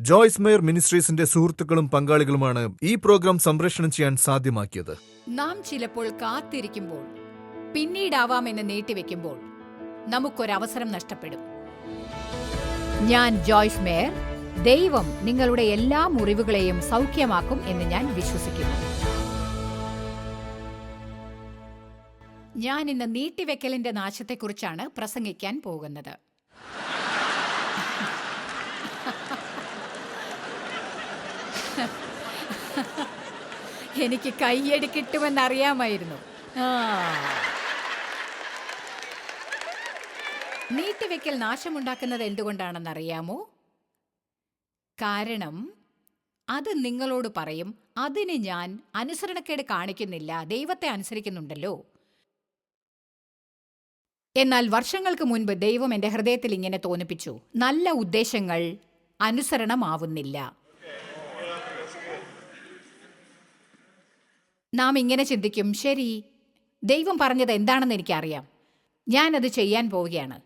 Joyce mayor മിനിസ്ട്രീസിന്റെ സുഹൃത്തുക്കളും പങ്കാളികളുമാണ് ഈ programme സംപ്രേഷണം ചെയ്യാൻ സാധ്യമാക്കിയത്. നാം ചിലപ്പോൾ കാത്തിരിക്കുമ്പോൾ പിന്നീടാവാമെന്ന് നീട്ടിവെക്കുമ്പോൾ നമുക്കൊരവസരം നഷ്ടപ്പെടും. ഞാൻ ജോയ്സ് മേയർ ദൈവം നിങ്ങളുടെ എല്ലാ മുറിവുകളെയും സൗഖ്യമാക്കും എന്ന് ഞാൻ വിശ്വസിക്കുന്നു. ഞാൻ ഇന്ന് നീട്ടിവെക്കലിന്റെ നാശത്തെക്കുറിച്ചാണ് പ്രസംഗിക്കാൻ പോകുന്നത്. എനിക്ക് കയ്യടി കിട്ടുമെന്നറിയാമായിരുന്നു. നീട്ടിവെക്കൽ നാശമുണ്ടാക്കുന്നത് എന്തുകൊണ്ടാണെന്നറിയാമോ? കാരണം അത് നിങ്ങളോട് പറയും അതിന് ഞാൻ അനുസരണക്കേട് കാണിക്കുന്നില്ല ദൈവത്തെ അനുസരിക്കുന്നുണ്ടല്ലോ. എന്നാൽ വർഷങ്ങൾക്ക് മുൻപ് ദൈവം എന്റെ ഹൃദയത്തിൽ ഇങ്ങനെ തോന്നിപ്പിച്ചു നല്ല ഉദ്ദേശങ്ങൾ അനുസരണമാവുന്നില്ല. നാം ഇങ്ങനെ ചിന്തിക്കും ശരി ദൈവം പറഞ്ഞത് എന്താണെന്ന് എനിക്കറിയാം. ഞാനത് ചെയ്യാൻ പോവുകയാണ്.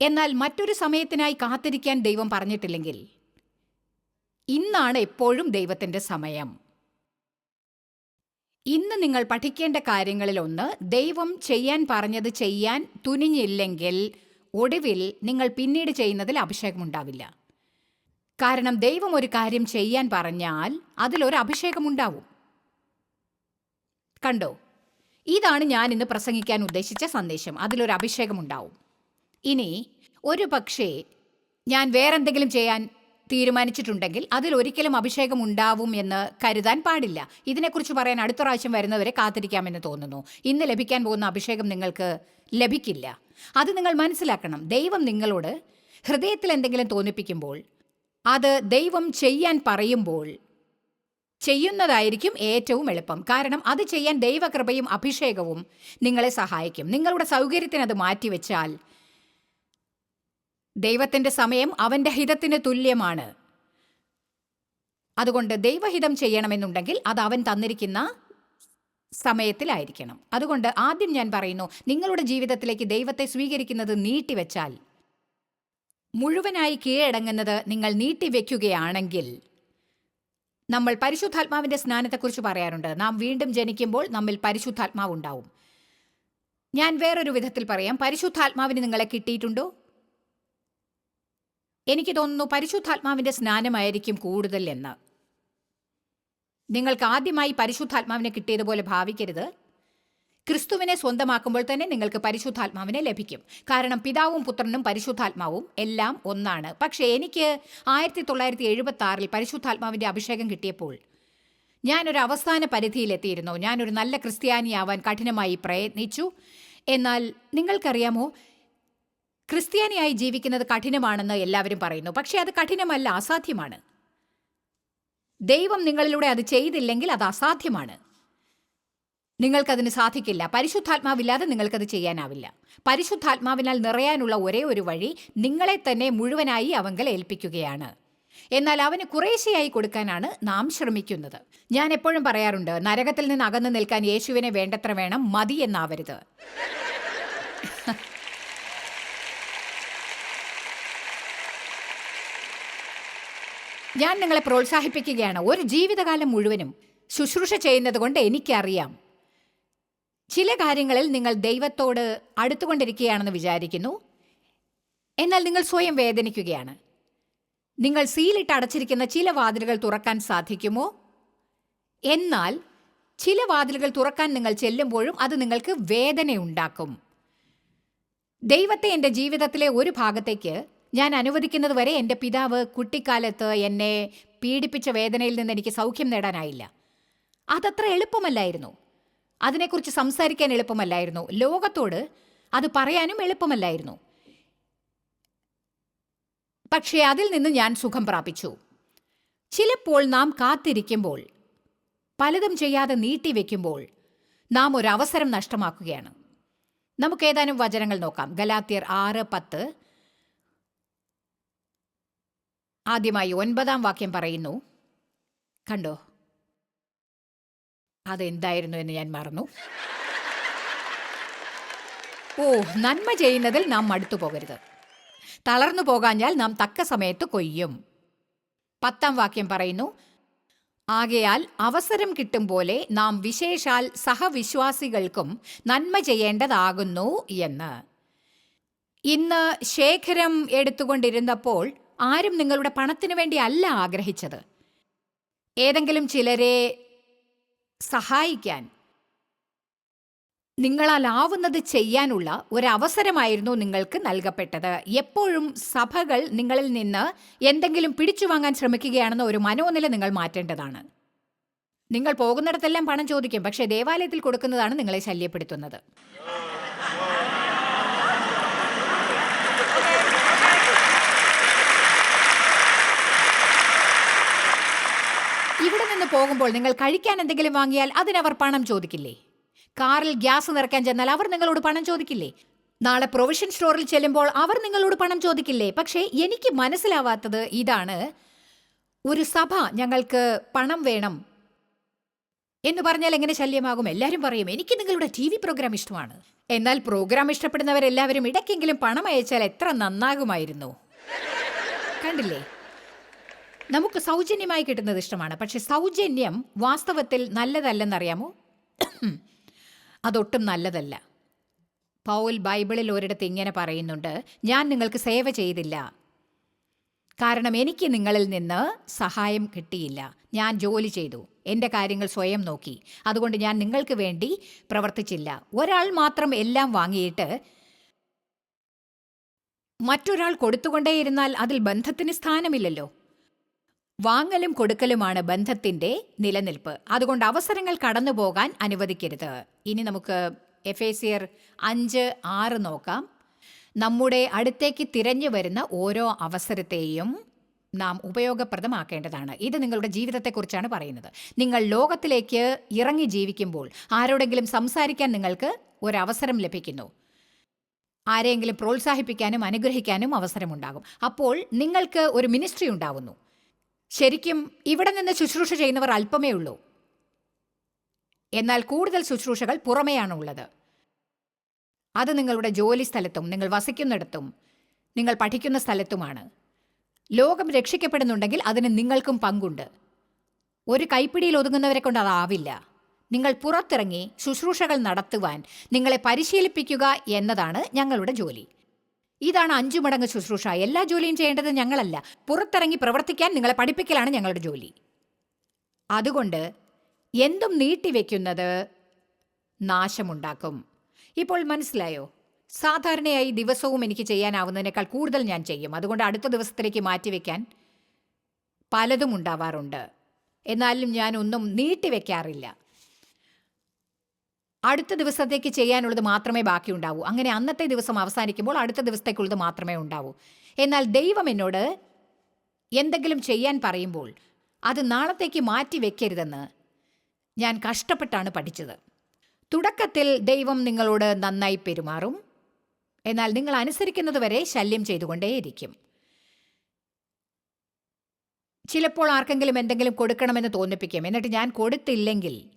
എന്നാൽ മറ്റൊരു സമയത്തിനായി കാത്തിരിക്കാൻ ദൈവം പറഞ്ഞിട്ടില്ലെങ്കിൽ ഇന്നാണ് എപ്പോഴും ദൈവത്തിന്റെ സമയം. ഇന്ന് നിങ്ങൾ പഠിക്കേണ്ട കാര്യങ്ങളിലൊന്ന് ദൈവം ചെയ്യാൻ പറഞ്ഞത് ചെയ്യാൻ തുനിഞ്ഞില്ലെങ്കിൽ ഒടുവിൽ നിങ്ങൾ പിന്നീട് ചെയ്യുന്നതിൽ അഭിഷേകമുണ്ടാവില്ല. കാരണം ദൈവം ഒരു കാര്യം ചെയ്യാൻ പറഞ്ഞാൽ അതിലൊരു അഭിഷേകമുണ്ടാവും. കണ്ടോ? ഇതാണ് ഞാൻ ഇന്ന് പ്രസംഗിക്കാൻ ഉദ്ദേശിച്ച സന്ദേശം. അതിലൊരു അഭിഷേകമുണ്ടാവും. ഇനി ഒരു പക്ഷേ ഞാൻ വേറെന്തെങ്കിലും ചെയ്യാൻ തീരുമാനിച്ചിട്ടുണ്ടെങ്കിൽ അതിൽ ഒരിക്കലും അഭിഷേകം ഉണ്ടാവും എന്ന് കരുതാൻ പാടില്ല. ഇതിനെക്കുറിച്ച് പറയാൻ അടുത്ത പ്രാവശ്യം വരുന്നവരെ കാത്തിരിക്കാമെന്ന് തോന്നുന്നു. ഇന്ന് ലഭിക്കാൻ പോകുന്ന അഭിഷേകം നിങ്ങൾക്ക് ലഭിക്കില്ല. അത് നിങ്ങൾ മനസ്സിലാക്കണം. ദൈവം നിങ്ങളോട് ഹൃദയത്തിൽ എന്തെങ്കിലും തോന്നിപ്പിക്കുമ്പോൾ അത് ദൈവം ചെയ്യാൻ പറയുമ്പോൾ ചെയ്യുന്നതായിരിക്കും ഏറ്റവും എളുപ്പം. കാരണം അത് ചെയ്യാൻ ദൈവകൃപയും അഭിഷേകവും നിങ്ങളെ സഹായിക്കും. നിങ്ങളുടെ സൗകര്യത്തിന് അത് മാറ്റിവെച്ചാൽ ദൈവത്തിന്റെ സമയം അവന്റെ ഹിതത്തിന് തുല്യമാണ്. അതുകൊണ്ട് ദൈവഹിതം ചെയ്യണമെന്നുണ്ടെങ്കിൽ അത് അവൻ തന്നിരിക്കുന്ന സമയത്തിലായിരിക്കണം. അതുകൊണ്ട് ആദ്യം ഞാൻ പറയുന്നു നിങ്ങളുടെ ജീവിതത്തിലേക്ക് ദൈവത്തെ സ്വീകരിക്കുന്നത് നീട്ടിവെച്ചാൽ മുഴുവനായി കീഴടങ്ങുന്നത് നിങ്ങൾ നീട്ടിവെക്കുകയാണെങ്കിൽ നമ്മൾ പരിശുദ്ധാത്മാവിന്റെ സ്നാനത്തെക്കുറിച്ച് പറയാറുണ്ട്. നാം വീണ്ടും ജനിക്കുമ്പോൾ നമ്മിൽ പരിശുദ്ധാത്മാവ് ഉണ്ടാവും. ഞാൻ വേറൊരു വിധത്തിൽ പറയാം. പരിശുദ്ധാത്മാവിന് നിങ്ങളെ കിട്ടിയിട്ടുണ്ടോ? എനിക്ക് തോന്നുന്നു പരിശുദ്ധാത്മാവിന്റെ സ്നാനമായിരിക്കും കൂടുതൽ എന്ന്. നിങ്ങൾക്ക് ആദ്യമായി പരിശുദ്ധാത്മാവിനെ കിട്ടിയതുപോലെ ഭാവിക്കരുത്. ക്രിസ്തുവിനെ സ്വന്തമാക്കുമ്പോൾ തന്നെ നിങ്ങൾക്ക് പരിശുദ്ധാത്മാവിനെ ലഭിക്കും. കാരണം പിതാവും പുത്രനും പരിശുദ്ധാത്മാവും എല്ലാം ഒന്നാണ്. പക്ഷേ എനിക്ക് ആയിരത്തി തൊള്ളായിരത്തി എഴുപത്തി ആറിൽ പരിശുദ്ധാത്മാവിന്റെ അഭിഷേകം കിട്ടിയപ്പോൾ ഞാനൊരു അവസാന പരിധിയിലെത്തിയിരുന്നു. ഞാനൊരു നല്ല ക്രിസ്ത്യാനിയാവാൻ കഠിനമായി പ്രയത്നിച്ചു. എന്നാൽ നിങ്ങൾക്കറിയാമോ? ക്രിസ്ത്യാനിയായി ജീവിക്കുന്നത് കഠിനമാണെന്ന് എല്ലാവരും പറയുന്നു. പക്ഷേ അത് കഠിനമല്ല അസാധ്യമാണ്. ദൈവം നിങ്ങളിലൂടെ അത് ചെയ്തില്ലെങ്കിൽ അത് അസാധ്യമാണ്. നിങ്ങൾക്കതിന് സാധിക്കില്ല. പരിശുദ്ധാത്മാവില്ലാതെ നിങ്ങൾക്കത് ചെയ്യാനാവില്ല. പരിശുദ്ധാത്മാവിനാൽ നിറയാനുള്ള ഒരേ ഒരു വഴി നിങ്ങളെ തന്നെ മുഴുവനായി അവങ്കൽ ഏൽപ്പിക്കുകയാണ്. എന്നാൽ അവന് കുറേശ്ശെയായി കൊടുക്കാനാണ് നാം ശ്രമിക്കുന്നത്. ഞാൻ എപ്പോഴും പറയാറുണ്ട് നരകത്തിൽ നിന്ന് അകന്നു നിൽക്കാൻ യേശുവിനെ വേണ്ടത്ര വേണം മതി എന്നാവരുത്. ഞാൻ നിങ്ങളെ പ്രോത്സാഹിപ്പിക്കുകയാണ്. ഒരു ജീവിതകാലം മുഴുവനും ശുശ്രൂഷ ചെയ്യുന്നത് കൊണ്ട് എനിക്കറിയാം. ചില കാര്യങ്ങളിൽ നിങ്ങൾ ദൈവത്തോട് അടുത്തുകൊണ്ടിരിക്കുകയാണെന്ന് വിചാരിക്കുന്നു. എന്നാൽ നിങ്ങൾ സ്വയം വേദനിക്കുകയാണ്. നിങ്ങൾ സീലിട്ട് അടച്ചിരിക്കുന്ന ചില വാതിലുകൾ തുറക്കാൻ സാധിക്കുമോ? എന്നാൽ ചില വാതിലുകൾ തുറക്കാൻ നിങ്ങൾ ചെല്ലുമ്പോഴും അത് നിങ്ങൾക്ക് വേദനയുണ്ടാക്കും ദൈവത്തെ എന്റെ ജീവിതത്തിലെ ഒരു ഭാഗത്തേക്ക് ഞാൻ അനുവദിക്കുന്നത് വരെ എന്റെ പിതാവ് കുട്ടിക്കാലത്ത് എന്നെ പീഡിപ്പിച്ച വേദനയിൽ നിന്ന് എനിക്ക് സൗഖ്യം നേടാനായില്ല. അതത്ര എളുപ്പമല്ലായിരുന്നു. അതിനെക്കുറിച്ച് സംസാരിക്കാൻ എളുപ്പമല്ലായിരുന്നു. ലോകത്തോട് അത് പറയാനും എളുപ്പമല്ലായിരുന്നു. പക്ഷേ അതിൽ നിന്ന് ഞാൻ സുഖം പ്രാപിച്ചു. ചിലപ്പോൾ നാം കാത്തിരിക്കുമ്പോൾ പലതും ചെയ്യാതെ നീട്ടിവെക്കുമ്പോൾ നാം ഒരു അവസരം നഷ്ടമാക്കുകയാണ്. നമുക്ക് ഏതാനും വചനങ്ങൾ നോക്കാം. ഗലാത്യർ ആറ് പത്ത്. ആദ്യമായി ഒൻപതാം വാക്യം പറയുന്നു. കണ്ടോ? അതെന്തായിരുന്നു എന്ന് ഞാൻ മറന്നു. ഓ നന്മ ചെയ്യുന്നതിൽ നാം മടുത്തു പോകരുത്. തളർന്നു പോകാഞ്ഞാൽ നാം തക്ക സമയത്ത് കൊയ്യും. പത്താം വാക്യം പറയുന്നു ആകയാൽ അവസരം കിട്ടും പോലെ നാം വിശേഷാൽ സഹവിശ്വാസികൾക്കും നന്മ ചെയ്യേണ്ടതാകുന്നു എന്ന്. ഇന്ന് ശേഖരം എടുത്തുകൊണ്ടിരുന്നപ്പോൾ ആരും നിങ്ങളുടെ പണത്തിനു വേണ്ടി അല്ല ആഗ്രഹിച്ചത്. ഏതെങ്കിലും ചിലരെ സഹായിക്കാൻ. നിങ്ങളാലാവുന്നത് ചെയ്യാനുള്ള ഒരവസരമായിരുന്നു നിങ്ങൾക്ക് നൽകപ്പെട്ടത്. എപ്പോഴും സഭകൾ നിങ്ങളിൽ നിന്ന് എന്തെങ്കിലും പിടിച്ചു വാങ്ങാൻ ശ്രമിക്കുകയാണെന്ന ഒരു മനോനില നിങ്ങൾ മാറ്റേണ്ടതാണ്. നിങ്ങൾ പോകുന്നിടത്തെല്ലാം പണം ചോദിക്കും പക്ഷേ ദേവാലയത്തിൽ കൊടുക്കുന്നതാണ് നിങ്ങളെ ശല്യപ്പെടുത്തുന്നത് ഇവിടെ നിന്ന് പോകുമ്പോൾ നിങ്ങൾ കഴിക്കാൻ എന്തെങ്കിലും വാങ്ങിയാൽ അതിനവർ പണം ചോദിക്കില്ലേ? കാറിൽ ഗ്യാസ് നിറയ്ക്കാൻ ചെന്നാൽ അവർ നിങ്ങളോട് പണം ചോദിക്കില്ലേ? നാളെ പ്രൊവിഷൻ സ്റ്റോറിൽ ചെല്ലുമ്പോൾ അവർ നിങ്ങളോട് പണം ചോദിക്കില്ലേ? പക്ഷേ എനിക്ക് മനസ്സിലാവാത്തത് ഇതാണ്. ഒരു സഭ ഞങ്ങൾക്ക് പണം വേണം എന്ന് പറഞ്ഞാൽ എങ്ങനെ ശല്യമാകും? എല്ലാവരും പറയും എനിക്ക് നിങ്ങളുടെ ടി വി പ്രോഗ്രാം ഇഷ്ടമാണ്. എന്നാൽ പ്രോഗ്രാം ഇഷ്ടപ്പെടുന്നവരെല്ലാവരും ഇടയ്ക്കെങ്കിലും പണം അയച്ചാൽ എത്ര നന്നാകുമായിരുന്നു. കണ്ടില്ലേ? നമുക്ക് സൗജന്യമായി കിട്ടുന്നത് ഇഷ്ടമാണ്. പക്ഷെ സൗജന്യം വാസ്തവത്തിൽ നല്ലതല്ലെന്നറിയാമോ? അതൊട്ടും നല്ലതല്ല. പൗൽ ബൈബിളിൽ ഒരിടത്ത് ഇങ്ങനെ പറയുന്നുണ്ട് ഞാൻ നിങ്ങൾക്ക് സേവ ചെയ്തില്ല. കാരണം എനിക്ക് നിങ്ങളിൽ നിന്ന് സഹായം കിട്ടിയില്ല. ഞാൻ ജോലി ചെയ്തു. എന്റെ കാര്യങ്ങൾ സ്വയം നോക്കി. അതുകൊണ്ട് ഞാൻ നിങ്ങൾക്ക് വേണ്ടി പ്രവർത്തിച്ചില്ല. ഒരാൾ മാത്രം എല്ലാം വാങ്ങിയിട്ട് മറ്റൊരാൾ കൊടുത്തുകൊണ്ടേയിരുന്നാൽ അതിൽ ബന്ധത്തിന് സ്ഥാനമില്ലല്ലോ. വാങ്ങലും കൊടുക്കലുമാണ് ബന്ധത്തിന്റെ നിലനിൽപ്പ്. അതുകൊണ്ട് അവസരങ്ങൾ കടന്നുപോകാൻ അനുവദിക്കരുത്. ഇനി നമുക്ക് എഫേസിയർ അഞ്ച് ആറ് നോക്കാം. നമ്മുടെ അടുത്തേക്ക് തിരഞ്ഞു വരുന്ന ഓരോ അവസരത്തെയും നാം ഉപയോഗപ്രദമാക്കേണ്ടതാണ്. ഇത് നിങ്ങളുടെ ജീവിതത്തെക്കുറിച്ചാണ് പറയുന്നത്. നിങ്ങൾ ലോകത്തിലേക്ക് ഇറങ്ങി ജീവിക്കുമ്പോൾ ആരോടെങ്കിലും സംസാരിക്കാൻ നിങ്ങൾക്ക് ഒരവസരം ലഭിക്കുന്നു. ആരെങ്കിലും പ്രോത്സാഹിപ്പിക്കാനും അനുഗ്രഹിക്കാനും അവസരമുണ്ടാകും. അപ്പോൾ നിങ്ങൾക്ക് ഒരു മിനിസ്ട്രി ഉണ്ടാവുന്നു. ശരിക്കും ഇവിടെ നിന്ന് ശുശ്രൂഷ ചെയ്യുന്നവർ അല്പമേ ഉള്ളൂ. എന്നാൽ കൂടുതൽ ശുശ്രൂഷകൾ പുറമെയാണ് ഉള്ളത് അത് നിങ്ങളുടെ ജോലി സ്ഥലത്തും നിങ്ങൾ വസിക്കുന്നിടത്തും നിങ്ങൾ പഠിക്കുന്ന സ്ഥലത്തുമാണ്. ലോകം രക്ഷിക്കപ്പെടുന്നുണ്ടെങ്കിൽ അതിന് നിങ്ങൾക്കും പങ്കുണ്ട്. ഒരു കൈപ്പിടിയിൽ ഒതുങ്ങുന്നവരെ കൊണ്ട് അതാവില്ല നിങ്ങൾ പുറത്തിറങ്ങി ശുശ്രൂഷകൾ നടത്തുവാൻ നിങ്ങളെ പരിശീലിപ്പിക്കുക എന്നതാണ് ഞങ്ങളുടെ ജോലി. ഇതാണ് അഞ്ചു മടങ്ങ് ശുശ്രൂഷ. എല്ലാ ജോലിയും ചെയ്യേണ്ടത് ഞങ്ങളല്ല. പുറത്തിറങ്ങി പ്രവർത്തിക്കാൻ നിങ്ങളെ പഠിപ്പിക്കലാണ് ഞങ്ങളുടെ ജോലി. അതുകൊണ്ട് എന്തും നീട്ടിവെക്കുന്നത് നാശമുണ്ടാക്കും. ഇപ്പോൾ മനസ്സിലായോ? സാധാരണയായി ദിവസവും എനിക്ക് ചെയ്യാനാവുന്നതിനേക്കാൾ കൂടുതൽ ഞാൻ ചെയ്യും. അതുകൊണ്ട് അടുത്ത ദിവസത്തിലേക്ക് മാറ്റിവെക്കാൻ പലതും ഉണ്ടാവാറുണ്ട്. എന്നാലും ഞാൻ ഒന്നും നീട്ടിവെക്കാറില്ല. അടുത്ത ദിവസത്തേക്ക് ചെയ്യാനുള്ളത് മാത്രമേ ബാക്കിയുണ്ടാവൂ. അങ്ങനെ അന്നത്തെ ദിവസം അവസാനിക്കുമ്പോൾ അടുത്ത ദിവസത്തേക്കുള്ളത് മാത്രമേ ഉണ്ടാവൂ. എന്നാൽ ദൈവം എന്നോട് എന്തെങ്കിലും ചെയ്യാൻ പറയുമ്പോൾ അത് നാളത്തേക്ക് മാറ്റി വെക്കരുതെന്ന് ഞാൻ കഷ്ടപ്പെട്ടാണ് പഠിച്ചത്. തുടക്കത്തിൽ ദൈവം നിങ്ങളോട് നന്നായി പെരുമാറും. എന്നാൽ നിങ്ങൾ അനുസരിക്കുന്നതുവരെ ശല്യം ചെയ്തുകൊണ്ടേയിരിക്കും. ചിലപ്പോൾ ആർക്കെങ്കിലും എന്തെങ്കിലും കൊടുക്കണമെന്ന് തോന്നിപ്പിക്കും. എന്നിട്ട് ഞാൻ കൊടുത്തില്ലെങ്കിൽ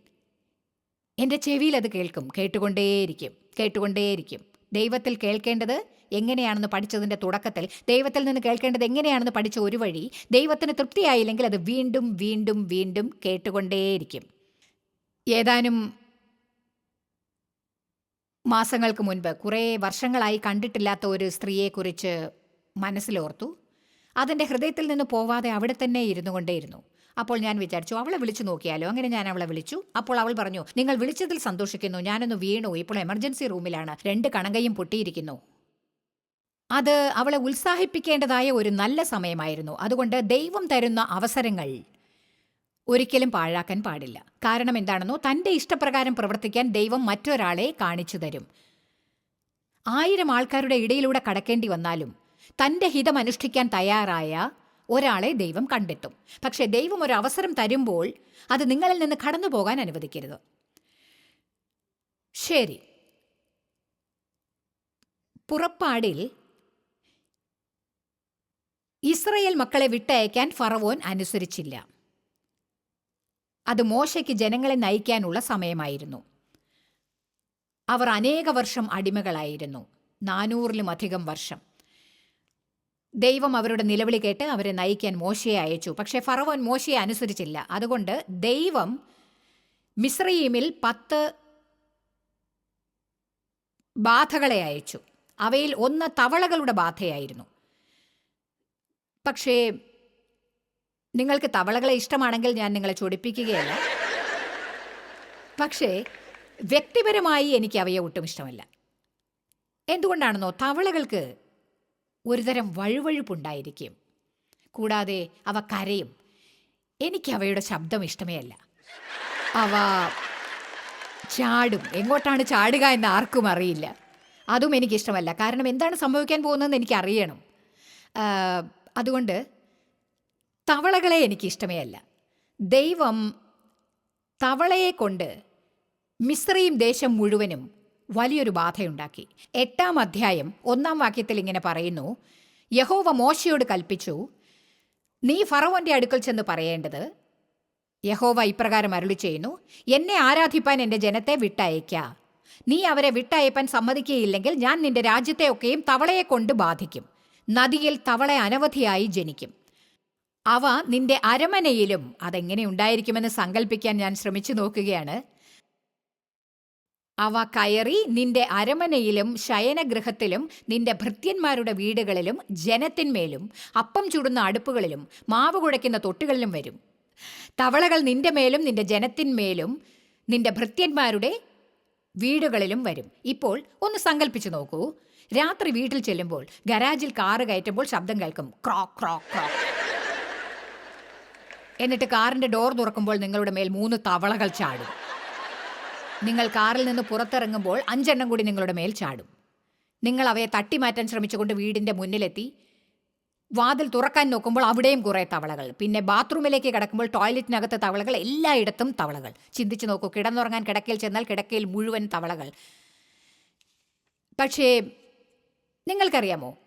എന്റെ ചെവിയിൽ അത് കേൾക്കും. കേട്ടുകൊണ്ടേയിരിക്കും. കേട്ടുകൊണ്ടേയിരിക്കും. ദൈവത്തിൽ കേൾക്കേണ്ടത് എങ്ങനെയാണെന്ന് പഠിച്ചതിന്റെ തുടക്കത്തിൽ ദൈവത്തിൽ നിന്ന് കേൾക്കേണ്ടത് എങ്ങനെയാണെന്ന് പഠിച്ച ഒരു വഴി ദൈവത്തിന് തൃപ്തിയായില്ലെങ്കിൽ അത് വീണ്ടും വീണ്ടും വീണ്ടും കേട്ടുകൊണ്ടേയിരിക്കും. ഏതാനും മാസങ്ങൾക്ക് മുൻപ് കുറേ വർഷങ്ങളായി കണ്ടിട്ടില്ലാത്ത ഒരു സ്ത്രീയെക്കുറിച്ച് മനസ്സിലോർത്തു. അതിന്റെ ഹൃദയത്തിൽ നിന്ന് പോവാതെ അവിടെ തന്നെ ഇരുന്നു കൊണ്ടേയിരുന്നു അപ്പോൾ ഞാൻ വിചാരിച്ചു അവളെ വിളിച്ചു നോക്കിയാലോ? അങ്ങനെ ഞാൻ അവളെ വിളിച്ചു. അപ്പോൾ അവൾ പറഞ്ഞു നിങ്ങൾ വിളിച്ചതിൽ സന്തോഷിക്കുന്നു. ഞാനൊന്ന് വീണു. ഇപ്പോൾ എമർജൻസി റൂമിലാണ്. രണ്ട് കണങ്കയും പൊട്ടിയിരിക്കുന്നു. അത് അവളെ ഉത്സാഹിപ്പിക്കേണ്ടതായ ഒരു നല്ല സമയമായിരുന്നു. അതുകൊണ്ട് ദൈവം തരുന്ന അവസരങ്ങൾ ഒരിക്കലും പാഴാക്കാൻ പാടില്ല. കാരണം എന്താണെന്നോ തന്റെ ഇഷ്ടപ്രകാരം പ്രവർത്തിക്കാൻ ദൈവം മറ്റൊരാളെ കാണിച്ചു തരും. ആയിരം ആൾക്കാരുടെ ഇടയിലൂടെ കടക്കേണ്ടി വന്നാലും തന്റെ ഹിതം അനുഷ്ഠിക്കാൻ തയ്യാറായ ഒരാളെ ദൈവം കണ്ടെത്തും. പക്ഷേ ദൈവം ഒരു അവസരം തരുമ്പോൾ അത് നിങ്ങളിൽ നിന്ന് കടന്നു പോകാൻ അനുവദിക്കരുത്. ശരി. പുറപ്പാടിൽ ഇസ്രയേൽ മക്കളെ വിട്ടയക്കാൻ ഫറവോൻ അനുസരിച്ചില്ല. അത് മോശയ്ക്ക് ജനങ്ങളെ നയിക്കാനുള്ള സമയമായിരുന്നു. അവർ അനേക വർഷം അടിമകളായിരുന്നു. നാനൂറിലുമധികം വർഷം. ദൈവം അവരുടെ നിലവിളി കേട്ട് അവരെ നയിക്കാൻ മോശയെ അയച്ചു. പക്ഷേ ഫറവോൻ മോശയെ അനുസരിച്ചില്ല. അതുകൊണ്ട് ദൈവം മിസ്രയീമിൽ പത്ത് ബാധകളെ അയച്ചു. അവയിൽ ഒന്ന് തവളകളുടെ ബാധയായിരുന്നു. പക്ഷേ നിങ്ങൾക്ക് തവളകളെ ഇഷ്ടമാണെങ്കിൽ ഞാൻ നിങ്ങളെ ചൊടിപ്പിക്കുകയല്ല. പക്ഷേ വ്യക്തിപരമായി എനിക്ക് അവയെ ഒട്ടും ഇഷ്ടമല്ല. എന്തുകൊണ്ടാണെന്നോ? തവളകൾക്ക് ഒരുതരം വഴുവഴുപ്പുണ്ടായിരിക്കും. കൂടാതെ അവ കരയും. എനിക്ക് അവയുടെ ശബ്ദം ഇഷ്ടമേ അല്ല അവ ചാടും. എങ്ങോട്ടാണ് ചാടുക എന്ന് ആർക്കും അറിയില്ല. അതും എനിക്കിഷ്ടമല്ല. കാരണം എന്താണ് സംഭവിക്കാൻ പോകുന്നതെന്ന് എനിക്ക് അറിയണം അതുകൊണ്ട് തവളകളെ എനിക്കിഷ്ടമേ അല്ല ദൈവം തവളയെ കൊണ്ട് മിശ്രയും ദേശം മുഴുവനും വലിയൊരു ബാധയുണ്ടാക്കി. എട്ടാം അധ്യായം ഒന്നാം വാക്യത്തിൽ ഇങ്ങനെ പറയുന്നു യഹോവ മോശയോട് കൽപ്പിച്ചു നീ ഫറവോന്റെ അടുക്കൽ ചെന്ന് പറയേണ്ടത് യഹോവ ഇപ്രകാരം അരുളി ചെയ്യുന്നു എന്നെ ആരാധിപ്പാൻ എന്റെ ജനത്തെ വിട്ടയക്ക നീ അവരെ വിട്ടയപ്പാൻ സമ്മതിക്കുകയില്ലെങ്കിൽ ഞാൻ നിന്റെ രാജ്യത്തെയൊക്കെയും തവളയെ കൊണ്ട് ബാധിക്കും നദിയിൽ തവള അനവധിയായി ജനിക്കും. അവ നിന്റെ അരമനയിലും അതെങ്ങനെ ഉണ്ടായിരിക്കുമെന്ന് സങ്കല്പിക്കാൻ ഞാൻ ശ്രമിച്ചു നോക്കുകയാണ് അവ കയറി നിന്റെ അരമനയിലും ശയനഗൃഹത്തിലും നിന്റെ ഭൃത്യന്മാരുടെ വീടുകളിലും ജനത്തിന്മേലും അപ്പം ചുടുന്ന അടുപ്പുകളിലും മാവ് കുഴയ്ക്കുന്ന തൊട്ടുകളിലും വരും. തവളകൾ നിന്റെ മേലും നിന്റെ ജനത്തിന്മേലും നിന്റെ ഭൃത്യന്മാരുടെ വീടുകളിലും വരും. ഇപ്പോൾ ഒന്ന് സങ്കല്പിച്ചു നോക്കൂ. രാത്രി വീട്ടിൽ ചെല്ലുമ്പോൾ ഗരാജിൽ കാറ് കയറ്റുമ്പോൾ ശബ്ദം കേൾക്കും. ക്രോ ക്രോ ക്രോ എന്നിട്ട് കാറിന്റെ ഡോർ തുറക്കുമ്പോൾ നിങ്ങളുടെ മേൽ മൂന്ന് തവളകൾ ചാടും. നിങ്ങൾ കാറിൽ നിന്ന് പുറത്തിറങ്ങുമ്പോൾ അഞ്ചെണ്ണം കൂടി നിങ്ങളുടെ മേൽ ചാടും. നിങ്ങൾ അവയെ തട്ടിമാറ്റാൻ ശ്രമിച്ചുകൊണ്ട് വീടിന്റെ മുന്നിലെത്തി. വാതിൽ തുറക്കാൻ നോക്കുമ്പോൾ അവിടെയും കുറേ തവളകൾ. പിന്നെ ബാത്റൂമിലേക്ക് കിടക്കുമ്പോൾ ടോയ്ലറ്റിനകത്ത് തവളകൾ എല്ലായിടത്തും തവളകൾ. ചിന്തിച്ചു നോക്കൂ കിടന്നുറങ്ങാൻ കിടക്കയിൽ ചെന്നാൽ കിടക്കയിൽ മുഴുവൻ തവളകൾ. പക്ഷേ നിങ്ങൾക്കറിയാമോ?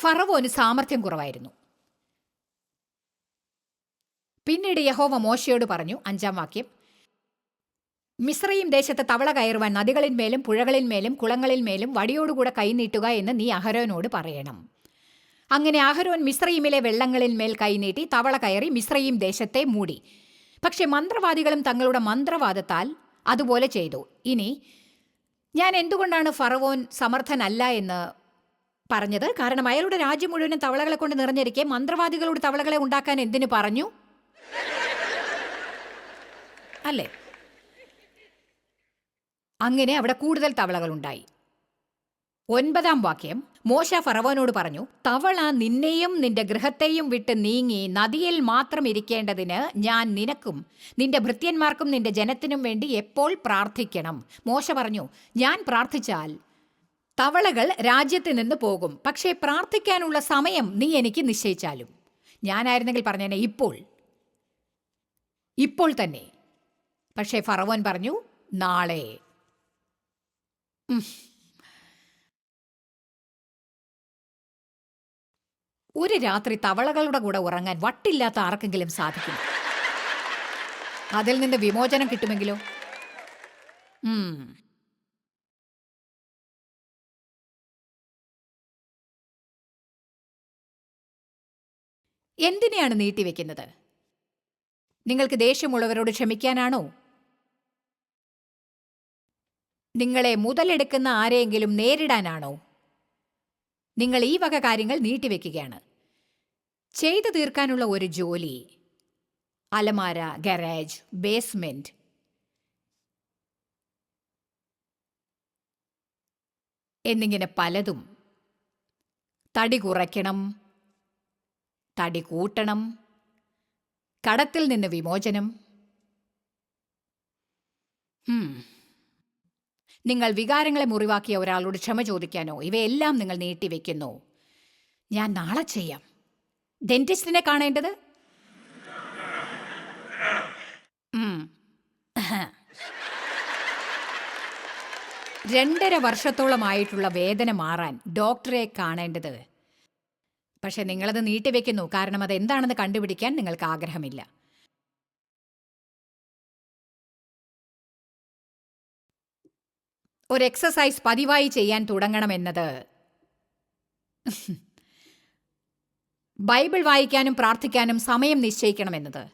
ഫറവോന് സാമർഥ്യം കുറവായിരുന്നു. പിന്നീട് യഹോവ മോശയോട് പറഞ്ഞു അഞ്ചാം വാക്യം മിശ്രയും ദേശത്ത് തവള കയറുവാൻ നദികളിന്മേലും പുഴകളിന്മേലും കുളങ്ങളിന്മേലും വടിയോടുകൂടെ കൈനീട്ടുക എന്ന് നീ അഹരോനോട് പറയണം. അങ്ങനെ അഹരോൻ മിശ്രയിമിലെ വെള്ളങ്ങളിന്മേൽ കൈനീട്ടി തവള കയറി മിശ്രയും ദേശത്തെ മൂടി. പക്ഷെ മന്ത്രവാദികളും തങ്ങളുടെ മന്ത്രവാദത്താൽ അതുപോലെ ചെയ്തു. ഇനി ഞാൻ എന്തുകൊണ്ടാണ് ഫറവോൻ സമർത്ഥനല്ല എന്ന് പറഞ്ഞത്? കാരണം അയാളുടെ രാജ്യം മുഴുവനും തവളകളെ കൊണ്ട് നിറഞ്ഞിരിക്കെ മന്ത്രവാദികളോട് തവളകളെ ഉണ്ടാക്കാൻ എന്തിനു പറഞ്ഞു? അല്ലേ? അങ്ങനെ അവിടെ കൂടുതൽ തവളകളുണ്ടായി. ഒൻപതാം വാക്യം മോശ ഫറവോനോട് പറഞ്ഞു തവള നിന്നെയും നിന്റെ ഗൃഹത്തെയും വിട്ട് നീങ്ങി നദിയിൽ മാത്രം ഇരിക്കേണ്ടതിന് ഞാൻ നിനക്കും നിന്റെ ഭൃത്യന്മാർക്കും നിന്റെ ജനത്തിനും വേണ്ടി എപ്പോൾ പ്രാർത്ഥിക്കണം? മോശ പറഞ്ഞു ഞാൻ പ്രാർത്ഥിച്ചാൽ തവളകൾ രാജ്യത്ത് നിന്ന് പോകും പക്ഷേ പ്രാർത്ഥിക്കാനുള്ള സമയം നീ എനിക്ക് നിശ്ചയിച്ചാലും. ഞാനായിരുന്നെങ്കിൽ പറഞ്ഞേനെ ഇപ്പോൾ ഇപ്പോൾ തന്നെ. പക്ഷേ ഫറവോൻ പറഞ്ഞു നാളെ. ഒരു രാത്രി തവളകളുടെ കൂടെ ഉറങ്ങാൻ വട്ടില്ലാത്ത ആർക്കെങ്കിലും സാധിക്കും. അതിൽ നിന്ന് വിമോചനം കിട്ടുമെങ്കിലോ. എന്തിനെയാണ് നീട്ടിവെക്കുന്നത്? നിങ്ങൾക്ക് ദേഷ്യമുള്ളവരോട് ക്ഷമിക്കാനാണോ? നിങ്ങളെ മുതലെടുക്കുന്ന ആരെയെങ്കിലും നേരിടാനാണോ? നിങ്ങൾ ഈ വക കാര്യങ്ങൾ നീട്ടിവെക്കുകയാണ്. ചെയ്തു തീർക്കാനുള്ള ഒരു ജോലി. അലമാര ഗരാജ് ബേസ്മെന്റ് എന്നിങ്ങനെ പലതും. തടി കുറയ്ക്കണം. തടി കൂട്ടണം. കടത്തിൽ നിന്ന് വിമോചനം. നിങ്ങൾ വികാരങ്ങളെ മുറിവാക്കിയ ഒരാളോട് ക്ഷമ ചോദിക്കാനോ ഇവയെല്ലാം നിങ്ങൾ നീട്ടിവെക്കുന്നു ഞാൻ നാളെ ചെയ്യാം. ഡെന്റിസ്റ്റിനെ കാണേണ്ടത്. രണ്ടര വർഷത്തോളമായിട്ടുള്ള വേദന മാറാൻ ഡോക്ടറെ കാണേണ്ടത് പക്ഷെ നിങ്ങളത് നീട്ടിവെക്കുന്നു. കാരണം അത് എന്താണെന്ന് കണ്ടുപിടിക്കാൻ നിങ്ങൾക്ക് ആഗ്രഹമില്ല. ഒരു എക്സസൈസ് പതിവായി ചെയ്യാൻ തുടങ്ങണമെന്നത് ബൈബിൾ വായിക്കാനും പ്രാർത്ഥിക്കാനും സമയം നിശ്ചയിക്കണമെന്നത്.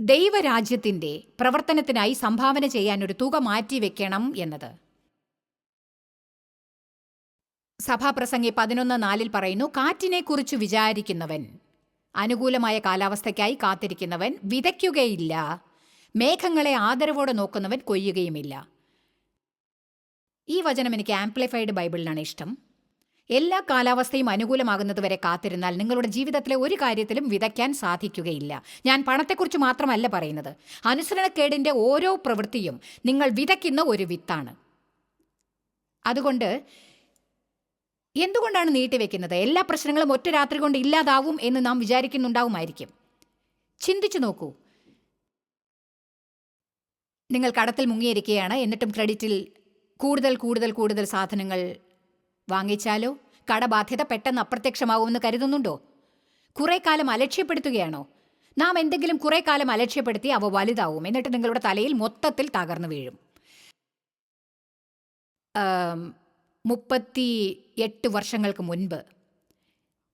ദൈവരാജ്യത്തിന്റെ പ്രവർത്തനത്തിനായി സംഭാവന ചെയ്യാൻ ഒരു തുക മാറ്റിവെക്കണം എന്നത്. സഭാപ്രസംഗി പതിനൊന്ന് നാലിൽ പറയുന്നു കാറ്റിനെക്കുറിച്ച് വിചാരിക്കുന്നവൻ അനുകൂലമായ കാലാവസ്ഥയ്ക്കായി കാത്തിരിക്കുന്നവൻ വിതയ്ക്കുകയില്ല. മേഘങ്ങളെ ആദരവോടെ നോക്കുന്നവൻ കൊയ്യുകയുമില്ല. ഈ വചനം എനിക്ക് ആംപ്ലിഫൈഡ് ബൈബിളിനാണ് ഇഷ്ടം. എല്ലാ കാലാവസ്ഥയും അനുകൂലമാകുന്നതുവരെ കാത്തിരുന്നാൽ നിങ്ങളുടെ ജീവിതത്തിലെ ഒരു കാര്യത്തിലും വിതയ്ക്കാൻ സാധിക്കുകയില്ല. ഞാൻ പണത്തെക്കുറിച്ച് മാത്രമല്ല പറയുന്നത്. അനുസരണക്കേടിന്റെ ഓരോ പ്രവൃത്തിയും നിങ്ങൾ വിതയ്ക്കുന്ന ഒരു വിത്താണ്. അതുകൊണ്ട് എന്തുകൊണ്ടാണ് നീട്ടിവെക്കുന്നത് എല്ലാ പ്രശ്നങ്ങളും ഒറ്റ രാത്രി കൊണ്ട് ഇല്ലാതാവും എന്ന് നാം വിചാരിക്കുന്നുണ്ടാവുമായിരിക്കും. ചിന്തിച്ചു നോക്കൂ. നിങ്ങൾ കടത്തിൽ മുങ്ങിയിരിക്കുകയാണ്. എന്നിട്ടും ക്രെഡിറ്റിൽ കൂടുതൽ കൂടുതൽ കൂടുതൽ സാധനങ്ങൾ വാങ്ങിച്ചാലോ? കടബാധ്യത പെട്ടെന്ന് അപ്രത്യക്ഷമാവുമെന്ന് കരുതുന്നുണ്ടോ? കുറെ കാലം അലക്ഷ്യപ്പെടുത്തുകയാണോ? നാം എന്തെങ്കിലും കുറെ കാലം അലക്ഷ്യപ്പെടുത്തി അവ വലുതാവും. എന്നിട്ട് നിങ്ങളുടെ തലയിൽ മൊത്തത്തിൽ തകർന്നു വീഴും. മുപ്പത്തി എട്ട് വർഷങ്ങൾക്ക് മുൻപ്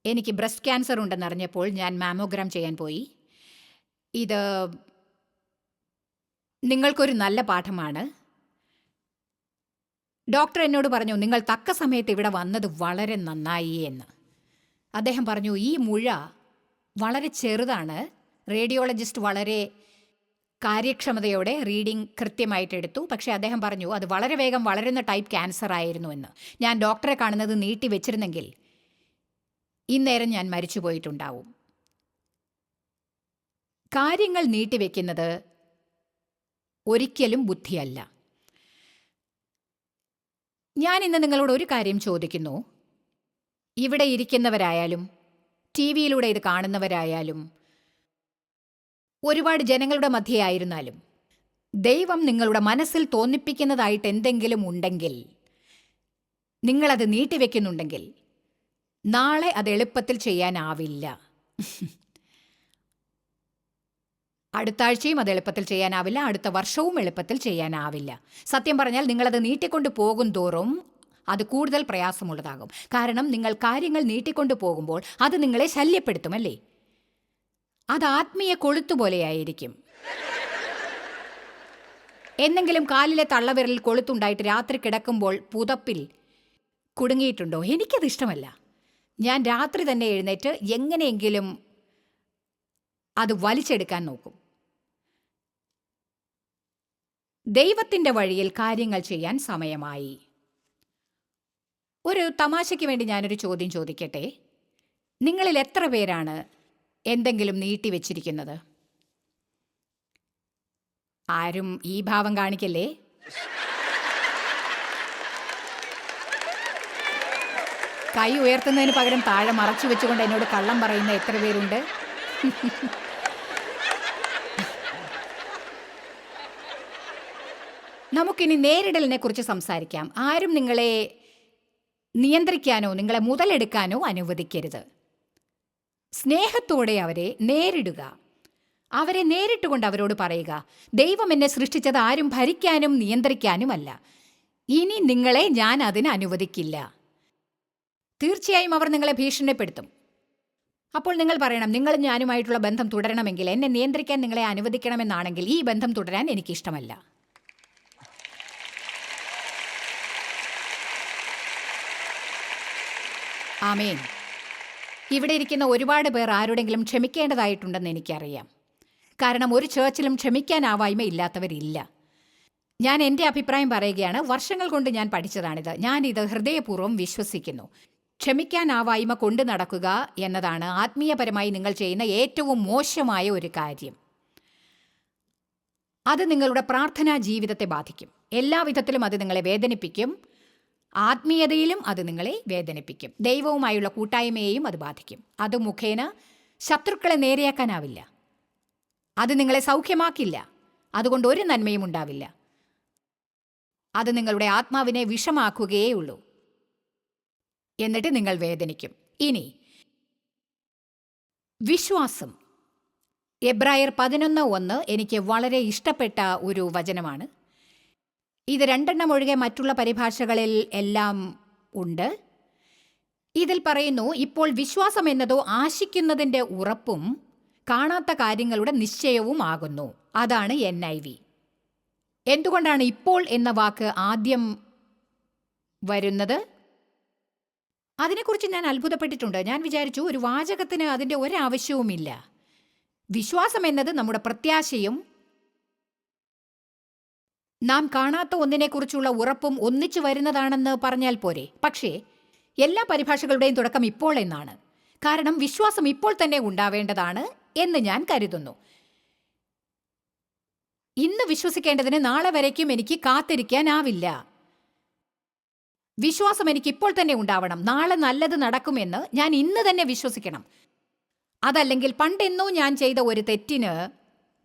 എനിക്ക് ബ്രസ്റ്റ് ക്യാൻസർ ഉണ്ടെന്നറിഞ്ഞപ്പോൾ ഞാൻ മാമോഗ്രാം ചെയ്യാൻ പോയി. ഇത് നിങ്ങൾക്കൊരു നല്ല പാഠമാണ്. ഡോക്ടർ എന്നോട് പറഞ്ഞു നിങ്ങൾ തക്ക സമയത്ത് ഇവിടെ വന്നത് വളരെ നന്നായി എന്ന്. അദ്ദേഹം പറഞ്ഞു ഈ മുഴ വളരെ ചെറുതാണ്. റേഡിയോളജിസ്റ്റ് വളരെ കാര്യക്ഷമതയോടെ റീഡിംഗ് കൃത്യമായിട്ട് എടുത്തു. പക്ഷേ അദ്ദേഹം പറഞ്ഞു അത് വളരെ വേഗം വളരുന്ന ടൈപ്പ് ക്യാൻസർ ആയിരുന്നു എന്ന്. ഞാൻ ഡോക്ടറെ കാണുന്നത് നീട്ടി വെച്ചിരുന്നെങ്കിൽ ഇന്നേരം ഞാൻ മരിച്ചു പോയിട്ടുണ്ടാവും. കാര്യങ്ങൾ നീട്ടിവെക്കുന്നത് ഒരിക്കലും ബുദ്ധിയല്ല. ഞാൻ ഇന്ന് നിങ്ങളോട് ഒരു കാര്യം ചോദിക്കുന്നു. ഇവിടെ ഇരിക്കുന്നവരായാലും ടി വിയിലൂടെ ഇത് കാണുന്നവരായാലും ഒരുപാട് ജനങ്ങളുടെ മധ്യയായിരുന്നാലും. ദൈവം നിങ്ങളുടെ മനസ്സിൽ തോന്നിപ്പിക്കുന്നതായിട്ട് എന്തെങ്കിലും ഉണ്ടെങ്കിൽ നിങ്ങളത് നീട്ടിവെക്കുന്നുണ്ടെങ്കിൽ നാളെ അത് എളുപ്പത്തിൽ ചെയ്യാനാവില്ല. അടുത്ത ആഴ്ചയും അത് എളുപ്പത്തിൽ ചെയ്യാനാവില്ല അടുത്ത വർഷവും എളുപ്പത്തിൽ ചെയ്യാനാവില്ല. സത്യം പറഞ്ഞാൽ നിങ്ങളത് നീട്ടിക്കൊണ്ട് പോകും തോറും അത് കൂടുതൽ പ്രയാസമുള്ളതാകും. കാരണം നിങ്ങൾ കാര്യങ്ങൾ നീട്ടിക്കൊണ്ട് പോകുമ്പോൾ അത് നിങ്ങളെ ശല്യപ്പെടുത്തുമല്ലേ അത് ആത്മീയ കൊളുത്തുപോലെയായിരിക്കും എന്നെങ്കിലും കാലിലെ തള്ളവിരൽ കൊളുത്തുണ്ടായിട്ട് രാത്രി കിടക്കുമ്പോൾ പുതപ്പിൽ കുടുങ്ങിയിട്ടുണ്ടോ? എനിക്കത് ഇഷ്ടമല്ല. ഞാൻ രാത്രി തന്നെ എഴുന്നേറ്റ് എങ്ങനെയെങ്കിലും അത് വലിച്ചെടുക്കാൻ നോക്കും. ദൈവത്തിന്റെ വഴിയിൽ കാര്യങ്ങൾ ചെയ്യാൻ സമയമായി. ഒരു തമാശയ്ക്ക് വേണ്ടി ഞാനൊരു ചോദ്യം ചോദിക്കട്ടെ? നിങ്ങളിൽ എത്ര പേരാണ് എന്തെങ്കിലും നീട്ടിവെച്ചിരിക്കുന്നത് ആരും ഈ ഭാവം കാണിക്കല്ലേ? കൈ ഉയർത്തുന്നതിന് പകരം താഴെ മറച്ചു വെച്ചുകൊണ്ട് എന്നോട് കള്ളം പറയുന്ന എത്ര പേരുണ്ട്? നമുക്കിനി നേരിടലിനെ കുറിച്ച് സംസാരിക്കാം. ആരും നിങ്ങളെ നിയന്ത്രിക്കാനോ നിങ്ങളെ മുതലെടുക്കാനോ അനുവദിക്കരുത്. സ്നേഹത്തോടെ അവരെ നേരിടുക. അവരെ നേരിട്ടുകൊണ്ട് അവരോട് പറയുക ദൈവം എന്നെ സൃഷ്ടിച്ചത് ആരും ഭരിക്കാനും നിയന്ത്രിക്കാനുമല്ല ഇനി നിങ്ങളെ ഞാൻ അതിന് അനുവദിക്കില്ല. തീർച്ചയായും അവർ നിങ്ങളെ ഭീഷണിപ്പെടുത്തും. അപ്പോൾ നിങ്ങൾ പറയണം നിങ്ങൾ ഞാനുമായിട്ടുള്ള ബന്ധം തുടരണമെങ്കിൽ എന്നെ നിയന്ത്രിക്കാൻ നിങ്ങളെ അനുവദിക്കണമെന്നാണെങ്കിൽ ഈ ബന്ധം തുടരാൻ എനിക്കിഷ്ടമല്ല. ആമേൻ. ഇവിടെ ഇരിക്കുന്ന ഒരുപാട് പേർ ആരോടെങ്കിലും ക്ഷമിക്കേണ്ടതായിട്ടുണ്ടെന്ന് എനിക്കറിയാം. കാരണം ഒരു ചേർച്ചിലും ക്ഷമിക്കാനാവായ്മ ഇല്ലാത്തവരില്ല. ഞാൻ എന്റെ അഭിപ്രായം പറയുകയാണ്. വർഷങ്ങൾ കൊണ്ട് ഞാൻ പഠിച്ചതാണിത്. ഞാനിത് ഹൃദയപൂർവം വിശ്വസിക്കുന്നു. ക്ഷമിക്കാനാവായ്മ കൊണ്ടു നടക്കുക എന്നതാണ് ആത്മീയപരമായി നിങ്ങൾ ചെയ്യുന്ന ഏറ്റവും മോശമായ ഒരു കാര്യം. അത് നിങ്ങളുടെ പ്രാർത്ഥനാ ജീവിതത്തെ ബാധിക്കും. എല്ലാവിധത്തിലും അത് നിങ്ങളെ വേദനിപ്പിക്കും. ആത്മീയതയിലും അത് നിങ്ങളെ വേദനിപ്പിക്കും. ദൈവവുമായുള്ള കൂട്ടായ്മയെയും അത് ബാധിക്കും. അത് മുഖേന ശത്രുക്കളെ നേരെയാക്കാനാവില്ല. അത് നിങ്ങളെ സൗഖ്യമാക്കില്ല. അതുകൊണ്ട് ഒരു നന്മയും ഉണ്ടാവില്ല. അത് നിങ്ങളുടെ ആത്മാവിനെ വിഷമാക്കുകയേ ഉള്ളൂ എന്നിട്ട് നിങ്ങൾ വേദനിക്കും. ഇനി വിശ്വാസം. എബ്രായർ പതിനൊന്ന് ഒന്ന് എനിക്ക് വളരെ ഇഷ്ടപ്പെട്ട ഒരു വചനമാണ്. ഇത് രണ്ടെണ്ണം ഒഴികെ മറ്റുള്ള പരിഭാഷകളിൽ എല്ലാം ഉണ്ട്. ഇതിൽ പറയുന്നു ഇപ്പോൾ വിശ്വാസം എന്നതോ ആശിക്കുന്നതിന്റെ ഉറപ്പും കാണാത്ത കാര്യങ്ങളുടെ നിശ്ചയവും ആകുന്നു. അതാണ് എൻ ഐ വി എന്തുകൊണ്ടാണ് ഇപ്പോൾ എന്ന വാക്ക് ആദ്യം വരുന്നത്? അതിനെക്കുറിച്ച് ഞാൻ അത്ഭുതപ്പെട്ടിട്ടുണ്ട്. ഞാൻ വിചാരിച്ചു ഒരു വാചകത്തിന് അതിന്റെ ഒരാവശ്യവുമില്ല. വിശ്വാസം എന്നത് നമ്മുടെ പ്രത്യാശയും നാം കാണാത്ത ഒന്നിനെക്കുറിച്ചുള്ള ഉറപ്പും ഒന്നിച്ചു വരുന്നതാണെന്ന് പറഞ്ഞാൽ പോരെ. പക്ഷേ എല്ലാ പരിഭാഷകളുടെയും തുടക്കം ഇപ്പോൾ എന്നാണ്. കാരണം വിശ്വാസം ഇപ്പോൾ തന്നെ ഉണ്ടാവേണ്ടതാണ് എന്ന് ഞാൻ കരുതുന്നു. ഇന്ന് വിശ്വസിക്കേണ്ടതിന് നാളെ വരയ്ക്കും എനിക്ക് കാത്തിരിക്കാനാവില്ല. വിശ്വാസം എനിക്ക് ഇപ്പോൾ തന്നെ ഉണ്ടാവണം. നാളെ നല്ലത് നടക്കുമെന്ന് ഞാൻ ഇന്ന് തന്നെ വിശ്വസിക്കണം. അതല്ലെങ്കിൽ പണ്ടെന്നോ ഞാൻ ചെയ്ത ഒരു തെറ്റിന്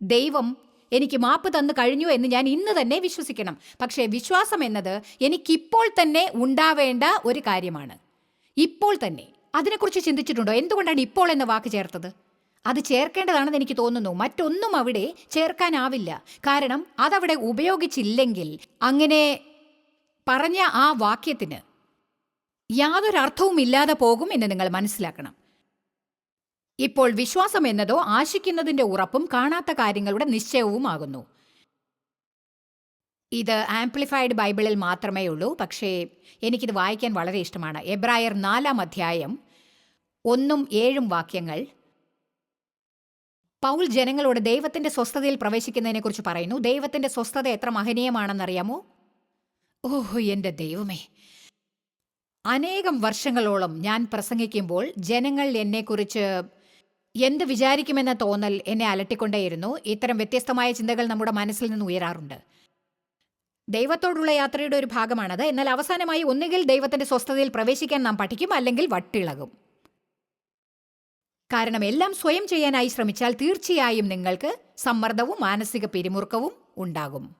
ദൈവം എനിക്ക് മാപ്പ് തന്നു കഴിഞ്ഞു എന്ന് ഞാൻ ഇന്ന് തന്നെ വിശ്വസിക്കണം. പക്ഷേ വിശ്വാസം എന്നത് എനിക്കിപ്പോൾ തന്നെ ഉണ്ടാവേണ്ട ഒരു കാര്യമാണ്. ഇപ്പോൾ തന്നെ. അതിനെക്കുറിച്ച് ചിന്തിച്ചിട്ടുണ്ടോ? എന്തുകൊണ്ടാണ് ഇപ്പോൾ എന്ന വാക്ക് ചേർത്തത്? അത് ചേർക്കേണ്ടതാണെന്ന് എനിക്ക് തോന്നുന്നു. മറ്റൊന്നും അവിടെ ചേർക്കാനാവില്ല. കാരണം അതവിടെ ഉപയോഗിച്ചില്ലെങ്കിൽ അങ്ങനെ പറഞ്ഞ ആ വാക്യത്തിന് യാതൊരു അർത്ഥവും ഇല്ലാതെ പോകും എന്ന് നിങ്ങൾ മനസ്സിലാക്കണം. ഇപ്പോൾ വിശ്വാസം എന്നതോ ആശിക്കുന്നതിന്റെ ഉറപ്പും കാണാത്ത കാര്യങ്ങളുടെ നിശ്ചയവുമാകുന്നു. ഇത് ആംപ്ലിഫൈഡ് ബൈബിളിൽ മാത്രമേ ഉള്ളൂ. പക്ഷേ എനിക്കിത് വായിക്കാൻ വളരെ ഇഷ്ടമാണ്. എബ്രായർ നാലാം അധ്യായം ഒന്നും ഏഴും വാക്യങ്ങൾ. പൗൽ ജനങ്ങളോട് ദൈവത്തിന്റെ സ്വസ്ഥതയിൽ പ്രവേശിക്കുന്നതിനെക്കുറിച്ച് പറയുന്നു. ദൈവത്തിന്റെ സ്വസ്ഥത എത്ര മഹനീയമാണെന്നറിയാമോ? ഓഹ് എന്റെ ദൈവമേ. അനേകം വർഷങ്ങളോളം ഞാൻ പ്രസംഗിക്കുമ്പോൾ ജനങ്ങൾ എന്നെക്കുറിച്ച് എന്ത് വിചാരിക്കുമെന്ന തോന്നൽ എന്നെ അലട്ടിക്കൊണ്ടേയിരുന്നു. ഇത്തരം വ്യത്യസ്തമായ ചിന്തകൾ നമ്മുടെ മനസ്സിൽ നിന്ന് ഉയരാറുണ്ട്. ദൈവത്തോടുള്ള യാത്രയുടെ ഒരു ഭാഗമാണത്. എന്നാൽ അവസാനമായി ഒന്നുകിൽ ദൈവത്തിന്റെ സ്വസ്ഥതയിൽ പ്രവേശിക്കാൻ നാം പഠിക്കും അല്ലെങ്കിൽ വട്ടിളകും. കാരണം എല്ലാം സ്വയം ചെയ്യാനായി ശ്രമിച്ചാൽ തീർച്ചയായും നിങ്ങൾക്ക് സമ്മർദ്ദവും മാനസിക പിരിമുറുക്കവും ഉണ്ടാകും.